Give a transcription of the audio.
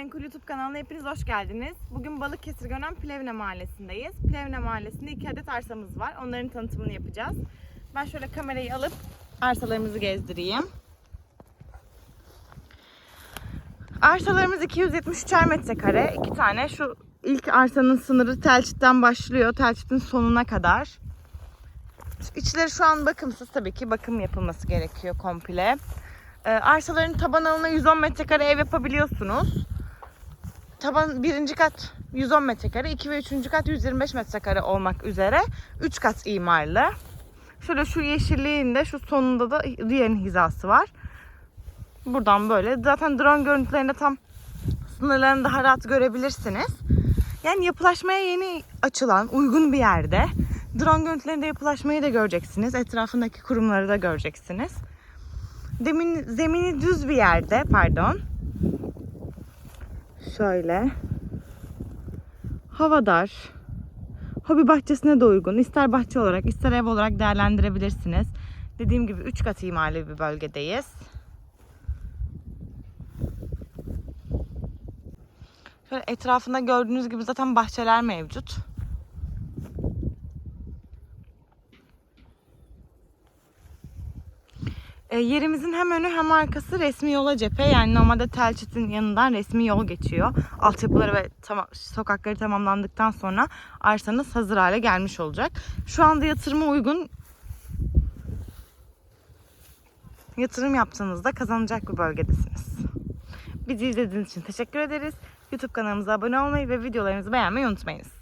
Gayrimenkul YouTube kanalına hepiniz hoş geldiniz. Bugün Balıkesir Gönen Plevne Mahallesi'ndeyiz. Plevne Mahallesi'nde iki adet arsamız var. Onların tanıtımını yapacağız. Ben şöyle kamerayı alıp arsalarımızı gezdireyim. Arsalarımız 273'er metrekare. iki tane. Şu ilk arsanın sınırı Telçit'ten başlıyor. Telçit'in sonuna kadar. İçleri şu an bakımsız tabii ki. Bakım yapılması gerekiyor komple. Ee, arsaların taban alanına 110 metrekare ev yapabiliyorsunuz. Taban birinci kat 110 metrekare, 2 ve 3. kat 125 metrekare olmak üzere 3 kat imarlı. Şöyle şu yeşilliğin de şu sonunda da diğerinin hizası var. Buradan böyle. Zaten drone görüntülerinde tam sınırlarını daha rahat görebilirsiniz. Yani yapılaşmaya yeni açılan uygun bir yerde. Drone görüntülerinde yapılaşmayı da göreceksiniz. Etrafındaki kurumları da göreceksiniz. Demin, zemini düz bir yerde, pardon. Şöyle. Havadar. Hobi bahçesine de uygun. İster bahçe olarak, ister ev olarak değerlendirebilirsiniz. Dediğim gibi 3 kat imarlı bir bölgedeyiz. Şöyle etrafında gördüğünüz gibi zaten bahçeler mevcut. E, yerimizin hem önü hem arkası resmi yola cephe. Yani normalde Telçit'in yanından resmi yol geçiyor. Altyapıları ve tamam, sokakları tamamlandıktan sonra arsanız hazır hale gelmiş olacak. Şu anda yatırıma uygun yatırım yaptığınızda kazanacak bir bölgedesiniz. Bizi izlediğiniz için teşekkür ederiz. YouTube kanalımıza abone olmayı ve videolarımızı beğenmeyi unutmayınız.